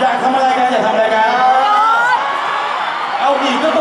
อยากทำอะไรกันอยากทำอะไรกัน เอาอีกก็ต